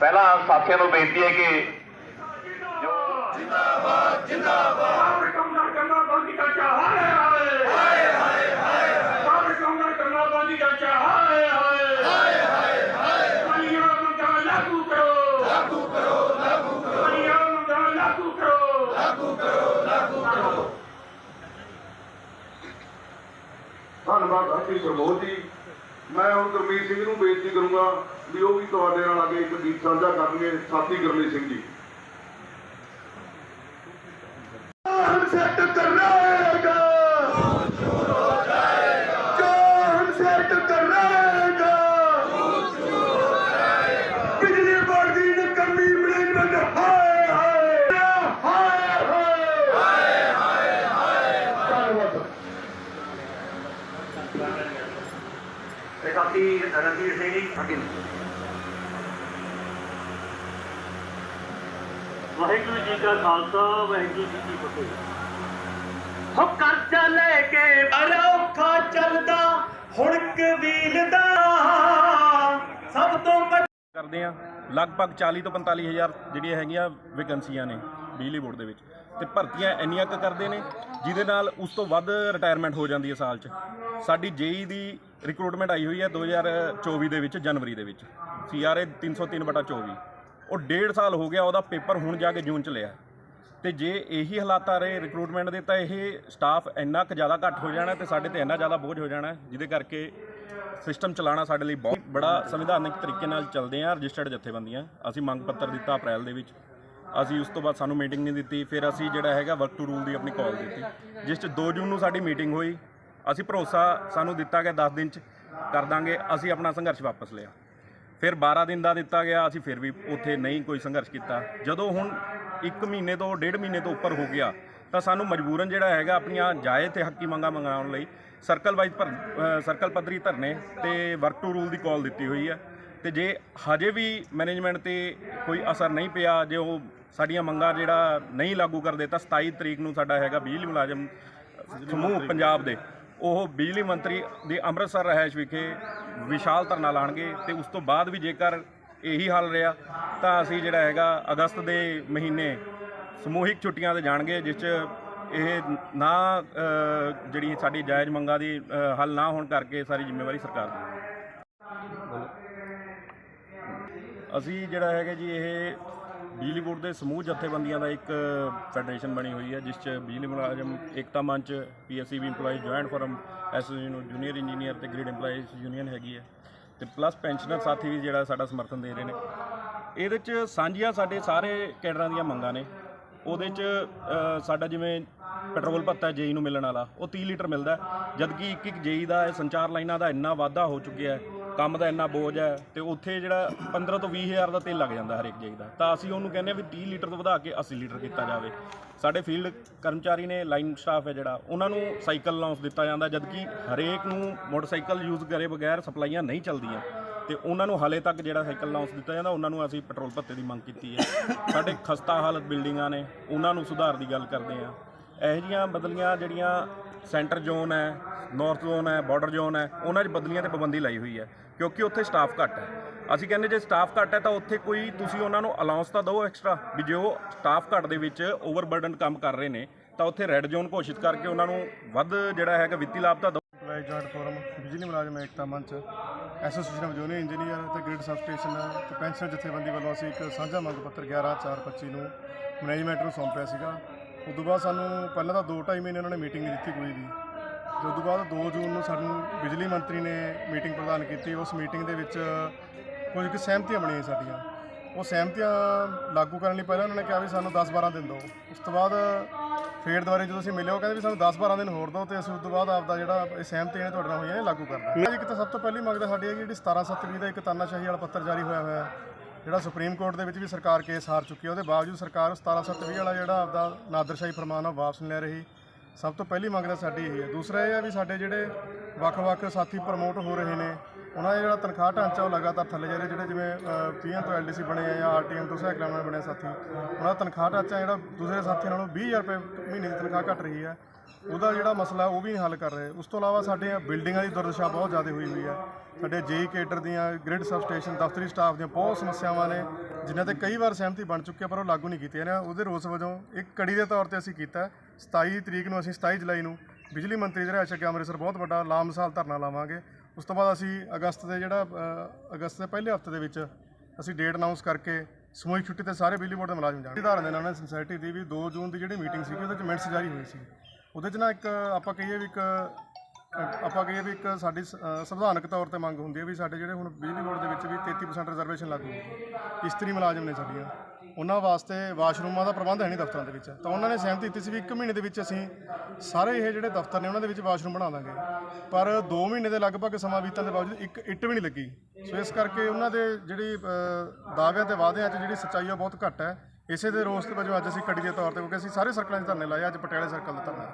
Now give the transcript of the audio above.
ਪਹਿਲਾਂ ਸਾਥੀਆਂ ਨੂੰ ਬੇਨਤੀ ਹੈ ਕਿ ਜੋ ਕਾਬਰ ਕਮਨਾ ਕਰਨਾ ਬੰਦੀ ਦਾ ਚਾਹਾਏ ਹਾਏ ਹਾਏ ਹਾਏ ਹਾਏ ਕਾਬਰ ਕਮਨਾ ਕਰਨਾ ਬੰਦੀ ਦਾ ਚਾਹਾਏ ਹਾਏ ਹਾਏ ਹਾਏ ਹਾਏ ਮਨੀਆ ਮੰਗਾ ਲਾਗੂ ਕਰੋ ਲਾਗੂ ਕਰੋ ਲਾਗੂ ਕਰੋ ਮਨੀਆ ਮੰਗਾ ਲਾਗੂ ਕਰੋ ਲਾਗੂ ਕਰੋ ਲਾਗੂ ਕਰੋ ਧੰਨਵਾਦ ਸਾਥੀ ਪ੍ਰਮੋਦ ਜੀ। ਮੈਂ ਹੁਣ ਗੁਰਮੀਤ ਸਿੰਘ ਨੂੰ ਬੇਨਤੀ ਕਰੂੰਗਾ ਵੀ ਉਹ ਵੀ ਤੁਹਾਡੇ ਨਾਲ ਆ ਕੇ ਇੱਕ ਗੀਤ ਸਾਂਝਾ ਕਰਨਗੇ, ਸਾਥੀ ਗੁਰਮੀਤ ਸਿੰਘ ਜੀ। ਸਾਥੀ ਰਣਜੀਤ ਸਿੰਘ ਜੀ ਅੱਗੇ ਵਾਹਿਗੁਰੂ ਜੀ ਕਾ ਖਾਲਸਾ ਵਾਹਿਗੁਰੂ ਜੀ ਕੀ ਫਤਿਹ। ਹੋ ਕਰਜ਼ਾ ਲੈ ਕੇ ਅਰੌਖਾ ਚੱਲਦਾ ਹੁਣ ਕਬੀਲ ਦਾ ਸਭ ਤੋਂ ਕਰਦੇ ਆ ਲਗਭਗ 40 ਤੋਂ 45 ਹਜ਼ਾਰ ਜਿਹੜੀਆਂ ਹੈਗੀਆਂ ਵੈਕੈਂਸੀਆਂ ਨੇ ਬਿਜਲੀ ਬੋਰਡ ਦੇ ਵਿੱਚ। ਤੇ ਭਰਤੀਆਂ ਇੰਨੀਆਂ ਕੁ ਕਰਦੇ ਨੇ ਜਿਹਦੇ ਨਾਲ ਉਸ ਤੋਂ ਵੱਧ ਰਿਟਾਇਰਮੈਂਟ ਹੋ ਜਾਂਦੀ ਹੈ ਸਾਲ 'ਚ। ਸਾਡੀ ਜੇਈ ਦੀ ਰਿਕਰੂਟਮੈਂਟ ਆਈ ਹੋਈ ਹੈ 2024 ਦੇ ਵਿੱਚ, ਜਨਵਰੀ ਦੇ ਵਿੱਚ। ਸੀਆਰਏ 303/24 ਉਹ ਡੇਢ ਸਾਲ ਹੋ ਗਿਆ ਉਹਦਾ ਪੇਪਰ ਹੁਣ ਜਾ ਕੇ ਜੂਨ 'ਚ ਲਿਆ। ਤੇ ਜੇ ਇਹੀ ਹਾਲਾਤ ਆ ਰਹੇ ਰਿਕਰੂਟਮੈਂਟ ਦੇ, ਤਾਂ ਇਹ ਸਟਾਫ ਇੰਨਾ ਕੁ ਜ਼ਿਆਦਾ ਘੱਟ ਹੋ ਜਾਣਾ ਤੇ ਸਾਡੇ ਤੇ ਇੰਨਾ ਜ਼ਿਆਦਾ ਬੋਝ ਹੋ ਜਾਣਾ, ਜਿਹਦੇ ਕਰਕੇ ਸਿਸਟਮ ਚਲਾਉਣਾ ਸਾਡੇ ਲਈ ਬਹੁਤ ਬੜਾ ਸੰਵਿਧਾਨਕ ਤਰੀਕੇ ਨਾਲ ਚੱਲਦੇ ਆ, ਰਜਿਸਟਰਡ ਜਥੇਬੰਦੀਆਂ। ਅਸੀਂ ਮੰਗ ਪੱਤਰ ਦਿੱਤਾ ਅਪ੍ਰੈਲ ਦੇ ਵਿੱਚ। ਅਸੀਂ ਉਸ ਤੋਂ ਬਾਅਦ ਸਾਨੂੰ ਮੀਟਿੰਗ ਨਹੀਂ ਦਿੱਤੀ। ਫਿਰ ਅਸੀਂ ਜਿਹੜਾ ਹੈਗਾ ਵਰਕ ਟੂ ਰੂਲ ਦੀ ਆਪਣੀ ਕਾਲ ਦਿੱਤੀ। ਜਿਸ 'ਚ 2 ਜੂਨ ਨੂੰ ਸਾਡੀ ਮੀਟਿੰਗ ਹੋਈ। ਅਸੀਂ ਭਰੋਸਾ ਸਾਨੂੰ ਦਿੱਤਾ ਗਿਆ 10 ਦਿਨ 'ਚ ਕਰ ਦਾਂਗੇ, ਅਸੀਂ ਆਪਣਾ ਸੰਘਰਸ਼ ਵਾਪਸ ਲਿਆ। ਫਿਰ 12 ਦਿਨ ਦਾ ਦਿੱਤਾ ਗਿਆ, ਅਸੀਂ ਫਿਰ ਵੀ ਉੱਥੇ ਨਹੀਂ ਕੋਈ ਸੰਘਰਸ਼ ਕੀਤਾ। ਜਦੋਂ ਹੁਣ 1 ਮਹੀਨੇ ਤੋਂ ਡੇਢ ਮਹੀਨੇ ਤੋਂ ਉੱਪਰ ਹੋ ਗਿਆ, ਤਾਂ ਸਾਨੂੰ ਮਜਬੂਰਨ ਜਿਹੜਾ ਹੈਗਾ ਆਪਣੀਆਂ ਜਾਇਜ਼ ਤੇ ਹੱਕੀ ਮੰਗਾਂ ਮੰਗਾਉਣ ਲਈ ਸਰਕਲ ਵਾਈਜ਼ ਪਰ ਸਰਕਲ ਪੱਧਰੀ ਧਰਨੇ ਤੇ ਵਰਕ ਟੂ ਰੂਲ ਦੀ ਕਾਲ ਦਿੱਤੀ ਹੋਈ ਹੈ। ਤੇ ਜੇ ਹਜੇ ਵੀ ਮੈਨੇਜਮੈਂਟ ਤੇ ਕੋਈ ਅਸਰ ਨਹੀਂ ਪਿਆ, ਜੇ ਉਹ ਸਾਡੀਆਂ ਮੰਗਾਂ ਜਿਹੜਾ ਨਹੀਂ ਲਾਗੂ ਕਰਦੇ, ਤਾਂ 27 ਤਰੀਕ ਨੂੰ ਸਾਡਾ ਹੈਗਾ ਬਿਜਲੀ ਮੁਲਾਜ਼ਮ ਸਮੂਹ ਪੰਜਾਬ ਦੇ ਉਹ ਬਿਜਲੀ ਮੰਤਰੀ ਦੇ ਅੰਮ੍ਰਿਤਸਰ ਰਹਿائش ਵਿਖੇ ਵਿਸ਼ਾਲ ਧਰਨਾ ਲਾਣਗੇ ਤੇ ਉਸ ਤੋਂ ਬਾਅਦ ਵੀ ਜੇਕਰ ਇਹੀ ਹਾਲ ਰਿਹਾ ਤਾਂ ਅਸੀਂ ਜਿਹੜਾ ਹੈਗਾ ਅਗਸਤ ਦੇ ਮਹੀਨੇ ਸਮੂਹਿਕ ਛੁੱਟੀਆਂ ਤੇ ਜਾਣਗੇ ਜਿਸ 'ਚ ਇਹ ਨਾ ਜਿਹੜੀ ਸਾਡੀ ਜਾਇਜ਼ ਮੰਗਾਂ ਦੀ ਹੱਲ ਨਾ ਹੋਣ ਕਰਕੇ ਸਾਰੀ ਜ਼ਿੰਮੇਵਾਰੀ ਸਰਕਾਰ ਦੀ। ਅਸੀਂ ਜਿਹੜਾ ਹੈਗਾ ਜੀ ਇਹ ਬਿਜਲੀ ਬੋਰਡ ਦੇ ਸਮੂਹ ਜਥੇਬੰਦੀਆਂ ਦਾ ਇੱਕ ਫੈਡਰੇਸ਼ਨ ਬਣੀ ਹੋਈ ਹੈ, ਜਿਸ 'ਚ ਬਿਜਲੀ ਮੁਲਾਜ਼ਮ, ਏਕਤਾ ਮੰਚ PSCB EMPLOYEES joint forum association junior engineer ਤੇ ਗ੍ਰੇਡ EMPLOYEES ਯੂਨੀਅਨ ਹੈਗੀ ਹੈ। ਤੇ ਪਲੱਸ ਪੈਨਸ਼ਨਰ ਸਾਥੀ ਵੀ ਜਿਹੜਾ ਸਾਡਾ ਸਮਰਥਨ ਦੇ ਰਹੇ ਨੇ। ਇਹਦੇ 'ਚ ਸਾਂਝੀਆਂ ਸਾਡੇ ਸਾਰੇ ਕੈਡਰਾਂ ਦੀਆਂ ਮੰਗਾਂ ਨੇ। ਉਹਦੇ 'ਚ ਸਾਡਾ ਜਿਵੇਂ ਪੈਟਰੋਲ ਭੱਤਾ ਜੇਈ ਨੂੰ ਮਿਲਣ ਵਾਲਾ, ਉਹ 30 ਲੀਟਰ ਮਿਲਦਾ ਜਦਕਿ ਇੱਕ ਇੱਕ ਜੇਈ ਦਾ ਸੰਚਾਰ ਲਾਈਨਾਂ ਦਾ ਇੰਨਾ ਵਾਧਾ ਹੋ ਚੁੱਕਿਆ ਹੈ ਕੰਮ ਦਾ ਇੰਨਾ ਬੋਝ ਹੈ ਤੇ ਉੱਥੇ ਜਿਹੜਾ 15 ਤੋਂ 20 ਹਜ਼ਾਰ ਦਾ ਤੇਲ ਲੱਗ ਜਾਂਦਾ ਹਰੇਕ ਜੇਈ ਦਾ। ਤਾਂ ਅਸੀਂ ਉਹਨੂੰ ਕਹਿੰਦੇ ਆ ਵੀ 30 ਲੀਟਰ ਤੋਂ ਵਧਾ ਕੇ 80 ਲੀਟਰ ਕੀਤਾ ਜਾਵੇ। ਸਾਡੇ ਫੀਲਡ ਕਰਮਚਾਰੀ ਨੇ, ਲਾਈਨ ਸਟਾਫ ਹੈ ਜਿਹੜਾ, ਉਹਨਾਂ ਨੂੰ ਸਾਈਕਲ ਅਲਾਉਂਸ ਦਿੱਤਾ ਜਾਂਦਾ, ਜਦਕਿ ਹਰੇਕ ਨੂੰ ਮੋਟਰਸਾਈਕਲ ਯੂਜ਼ ਕਰੇ ਬਗੈਰ ਸਪਲਾਈਆਂ ਨਹੀਂ ਚੱਲਦੀਆਂ। ਤੇ ਉਹਨਾਂ ਨੂੰ ਹਾਲੇ ਤੱਕ ਜਿਹੜਾ ਸਾਈਕਲ ਅਲਾਉਂਸ ਦਿੱਤਾ ਜਾਂਦਾ, ਉਹਨਾਂ ਨੂੰ ਅਸੀਂ ਪੈਟਰੋਲ ਭੱਤੇ ਦੀ ਮੰਗ ਕੀਤੀ ਹੈ। ਸਾਡੇ ਖਸਤਾ ਹਾਲਤ ਬਿਲਡਿੰਗਾਂ ਨੇ, ਉਹਨਾਂ ਨੂੰ ਸੁਧਾਰ ਦੀ ਗੱਲ ਕਰਦੇ ਆ ਇਹੋ ਜਿਹੀਆਂ ਬਦਲੀਆਂ ਜਿਹੜੀਆਂ ਸੈਂਟਰ ਜ਼ੋਨ ਹੈ ਨਾਰਥ ਜ਼ੋਨ ਹੈ ਬਾਰਡਰ ਜ਼ੋਨ ਹੈ, ਉਹਨਾਂ 'ਚ ਬਦਲੀਆਂ ਤੇ ਪਾਬੰਦੀ ਲਾਈ ਹੋਈ ਹੈ, ਕਿਉਂਕਿ ਉੱਥੇ ਸਟਾਫ ਘੱਟ ਹੈ। ਅਸੀਂ ਕਹਿੰਦੇ ਜੇ ਸਟਾਫ ਘੱਟ ਹੈ ਤਾਂ ਉੱਥੇ ਕੋਈ ਤੁਸੀਂ ਉਹਨਾਂ ਨੂੰ ਅਲਾਉਂਸ ਤਾਂ ਦਿਓ ਐਕਸਟਰਾ ਵੀ ਜੇ ਉਹ ਸਟਾਫ ਘੱਟ ਦੇ ਵਿੱਚ ਓਵਰਬਰਡਨ ਕੰਮ ਕਰ ਰਹੇ ਨੇ, ਤਾਂ ਉੱਥੇ ਰੈੱਡ ਜ਼ੋਨ ਘੋਸ਼ਿਤ ਕਰਕੇ ਉਹਨਾਂ ਨੂੰ ਵੱਧ ਜਿਹੜਾ ਹੈਗਾ ਵਿੱਤੀ ਲਾਭ ਤਾਂ ਦਿਓ। ਐਮਪਲਾਈ ਜੁਆਇੰਟ ਫੋਰਮ ਬਿਜਲੀ ਮੁਲਾਜ਼ਮ ਏਕਤਾ ਮੰਚ। ਐਸੋਸੀਏਸ਼ਨ ਆਫ ਜੂਨੀਅਰ ਇੰਜੀਨੀਅਰ ਤੇ ਗ੍ਰਿਡ ਸਬਸਟੇਸ਼ਨ ਤੇ ਪੈਨਸ਼ਨ ਜਥੇਬੰਦੀ ਵੱਲੋਂ ਅਸੀਂ ਇੱਕ ਸਾਂਝਾ ਮੰਗ ਪੱਤਰ 11/4/25 ਨੂੰ ਮੈਨੇਜਮੈਂਟ ਨੂੰ ਸੌਂਪਿਆ ਸੀਗਾ। ਉਸ ਤੋਂ ਬਾਅਦ ਸਾਨੂੰ ਪਹਿਲਾਂ ਤਾਂ 2-2.5 ਮਹੀਨੇ ਉਹਨਾਂ ਨੇ ਮੀਟਿੰਗ ਨਹੀਂ ਦਿੱਤੀ ਕੋਈ ਵੀ। ਤੇ ਉਸ ਤੋਂ ਬਾਅਦ 2 ਜੂਨ ਨੂੰ ਸਾਨੂੰ ਬਿਜਲੀ ਮੰਤਰੀ ਨੇ ਮੀਟਿੰਗ ਪ੍ਰਦਾਨ ਕੀਤੀ। ਉਸ ਮੀਟਿੰਗ ਦੇ ਵਿੱਚ ਕੁਝ ਕੁ ਸਹਿਮਤੀਆਂ ਬਣੀਆਂ ਸਾਡੀਆਂ। ਉਹ ਸਹਿਮਤੀਆਂ ਲਾਗੂ ਕਰਨ ਲਈ ਪਹਿਲਾਂ ਉਹਨਾਂ ਨੇ ਕਿਹਾ ਵੀ ਸਾਨੂੰ 10-12 ਦਿਨ ਦਿਓ। ਉਸ ਤੋਂ ਬਾਅਦ ਫੇਰ ਦੁਬਾਰੇ ਜਦੋਂ ਅਸੀਂ ਮਿਲੇ, ਉਹ ਕਹਿੰਦੇ ਵੀ ਸਾਨੂੰ 10-12 ਦਿਨ ਹੋਰ ਦਿਓ ਤੇ ਅਸੀਂ ਉਸ ਤੋਂ ਬਾਅਦ ਆਪਦਾ ਜਿਹੜਾ ਇਹ ਸਹਿਮਤੀਆਂ ਨੇ ਤੁਹਾਡੇ ਨਾਲ ਹੋਈਆਂ ਇਹ ਲਾਗੂ ਕਰਨਾ ਹੈ। ਇੱਕ ਤਾਂ ਸਭ ਤੋਂ ਪਹਿਲੀ ਮੰਗ ਤਾਂ ਸਾਡੀ ਹੈ ਕਿ ਜਿਹੜੀ 17/7 ਦਾ ਇੱਕ ਤਾਨਾਸ਼ਾਹੀ ਵਾਲਾ ਪੱਤਰ ਜਾਰੀ ਹੋਇਆ ਹੋਇਆ ਜਿਹੜਾ ਸੁਪਰੀਮ ਕੋਰਟ ਦੇ ਵਿੱਚ ਵੀ ਸਰਕਾਰ ਕੇਸ ਹਾਰ ਚੁੱਕੀ ਹੈ, ਉਹਦੇ ਬਾਵਜੂਦ ਸਰਕਾਰ 17/7 ਵਾਲਾ ਜਿਹੜਾ ਆਪਦਾ ਨਾਦਰਸ਼ਾਹੀ ਫਰਮਾਨ ਆ, ਉਹ ਵਾਪਸ ਲੈ ਰਹੀ। ਸਭ ਤੋਂ ਪਹਿਲੀ ਮੰਗ ਤਾਂ ਸਾਡੀ ਇਹ ਹੈ। ਦੂਸਰਾ ਇਹ ਆ ਵੀ ਸਾਡੇ ਜਿਹੜੇ ਵੱਖ-ਵੱਖ ਸਾਥੀ ਪ੍ਰਮੋਟ ਹੋ ਰਹੇ ਨੇ, ਉਹਨਾਂ ਦਾ ਜਿਹੜਾ ਤਨਖਾਹ ਢਾਂਚਾ ਉਹ ਲਗਾਤਾਰ ਥੱਲੇ ਜਾ ਰਿਹਾ, ਜਿਹੜੇ ਜਿਵੇਂ ਪੀਐਨ ਤੋਂ ਐਲਡੀਸੀ ਬਣੇ ਆ ਜਾਂ ਆਰਟੀਐਮ ਤੋਂ ਸਹਾਇਕ ਲਾਈਨਮੈਨ ਬਣੇ ਸਾਥੀ, ਉਹਨਾਂ ਦਾ ਤਨਖਾਹ ਢਾਂਚਾ ਜਿਹੜਾ ਦੂਸਰੇ ਸਾਥੀਆਂ ਨਾਲੋਂ 20000 ਰੁਪਏ ਮਹੀਨੇ ਦੀ ਤਨਖਾਹ ਘਟ ਰਹੀ ਹੈ। ਉਹਦਾ ਜਿਹੜਾ ਮਸਲਾ ਉਹ ਵੀ ਨਹੀਂ ਹੱਲ ਕਰ ਰਹੇ। ਉਸ ਤੋਂ ਇਲਾਵਾ ਸਾਡੀਆਂ ਬਿਲਡਿੰਗਾਂ ਦੀ ਦੁਰਦਸ਼ਾ ਬਹੁਤ ਜ਼ਿਆਦਾ ਹੋਈ ਹੋਈ ਹੈ। ਸਾਡੇ ਜੇਈ ਕੇਡਰ ਦੀਆਂ ਗ੍ਰਿਡ ਸਬ ਸਟੇਸ਼ਨ ਦਫ਼ਤਰੀ ਸਟਾਫ ਦੀਆਂ ਬਹੁਤ ਸਮੱਸਿਆਵਾਂ ਨੇ, ਜਿਨ੍ਹਾਂ ਤੇ ਕਈ ਵਾਰ ਸਹਿਮਤੀ ਬਣ ਚੁੱਕੀ ਹੈ, ਪਰ ਉਹ ਲਾਗੂ ਨਹੀਂ ਕੀਤੀਆਂ ਨੇ। ਉਹਦੇ ਰੋਸ ਵਜੋਂ ਇੱਕ ਕੜੀ ਦੇ ਤੌਰ ਤੇ ਅਸੀਂ ਕੀਤਾ ਹੈ। 27 ਤਰੀਕ ਨੂੰ ਅਸੀਂ 27 ਜੁਲਾਈ ਨੂੰ ਬਿਜਲੀ ਮੰਤਰੀ ਜਿਹੜਾ ਰਿਹਾਇਸ਼ ਅੱਗੇ ਅੰਮ੍ਰਿਤਸਰ ਬਹੁਤ ਵੱਡਾ ਲਾਮਸਾਲ ਧਰਨਾ ਲਾਵਾਂਗੇ। ਉਸ ਤੋਂ ਬਾਅਦ ਅਸੀਂ ਅਗਸਤ ਦੇ ਜਿਹੜਾ ਅਗਸਤ ਦੇ ਪਹਿਲੇ ਹਫ਼ਤੇ ਦੇ ਵਿੱਚ ਅਸੀਂ ਡੇਟ ਅਨਾਉਂਸ ਕਰਕੇ ਸਮੂਹਿਕ ਛੁੱਟੀ ਤੇ ਸਾਰੇ ਬਿਜਲੀ ਬੋਰਡ ਦੇ ਮੁਲਾਜ਼ਮ ਜਾਣਗੇ। ਧਾਰਨ ਦੇ ਨਾਲ ਸੋਸਾਇਟੀ ਦੀ ਵੀ 2 ਜੂਨ ਦੀ ਜਿਹੜੀ ਮੀਟਿੰਗ ਸੀਗੀ, ਉਹਦੇ ਚ ਮਿੰਟਸ ਜਾਰੀ ਹੋਈ ਸੀ। ਉਹਦੇ ਚ ਨਾ ਇੱਕ ਆਪਾਂ ਕਹੀਏ ਵੀ ਇੱਕ ਆਪਾਂ ਕਹੀਏ ਵੀ ਇੱਕ ਸਾਡੀ ਸ- ਅ, ਸੰਵਿਧਾਨਕ ਤੌਰ ਤੇ ਮੰਗ ਹੁੰਦੀ ਹੈ ਵੀ ਸਾਡੇ ਜਿਹੜੇ ਹੁਣ ਬਿਜਲੀ ਬੋਰਡ ਦੇ ਵਿੱਚ ਵੀ 33% ਰਿਜ਼ਰਵੇਸ਼ਨ ਲਾਗੂ ਹੋਊਗੀ ਇਸਤਰੀ ਮੁਲਾਜ਼ਮ ਨੇ ਸਾਡੀਆਂ। ਉਹਨਾਂ ਵਾਸਤੇ ਵਾਸ਼ਰੂਮਾਂ ਦਾ ਪ੍ਰਬੰਧ ਹੈ ਨਹੀਂ ਦਫ਼ਤਰਾਂ ਦੇ ਵਿੱਚ। ਤਾਂ ਉਹਨਾਂ ਨੇ ਸਹਿਮਤੀ ਦਿੱਤੀ ਸੀ ਵੀ 1 ਮਹੀਨੇ ਦੇ ਵਿੱਚ ਅਸੀਂ ਸਾਰੇ ਇਹ ਜਿਹੜੇ ਦਫ਼ਤਰ ਨੇ ਉਹਨਾਂ ਦੇ ਵਿੱਚ ਵਾਸ਼ਰੂਮ ਬਣਾ ਦਾਂਗੇ। ਪਰ 2 ਮਹੀਨੇ ਦੇ ਲਗਭਗ ਸਮਾਂ ਬੀਤਣ ਦੇ ਬਾਵਜੂਦ ਇੱਕ ਇੱਟ ਵੀ ਨਹੀਂ ਲੱਗੀ। ਸੋ ਇਸ ਕਰਕੇ ਉਹਨਾਂ ਦੇ ਜਿਹੜੀ ਅ, ਦਾਅਵਿਆਂ ਤੇ ਵਾਅਦਿਆਂ 'ਚ ਜਿਹੜੀ ਸੱਚਾਈ ਆ ਬਹੁਤ ਘੱਟ ਹੈ। ਇਸੇ ਦੇ ਰੋਸ ਦੇ ਵਜੋਂ ਅੱਜ ਅਸੀਂ ਕੱਡੀ ਦੇ ਤੌਰ ਤੇ ਕਿਉਂਕਿ ਅਸੀਂ ਸਾਰੇ ਸਰਕਲਾਂ 'ਚ ਧਰਨੇ ਲਾਏ, ਅੱਜ ਪਟਿਆਲੇ ਸਰਕਲ ਦਾ ਧਰਨਾ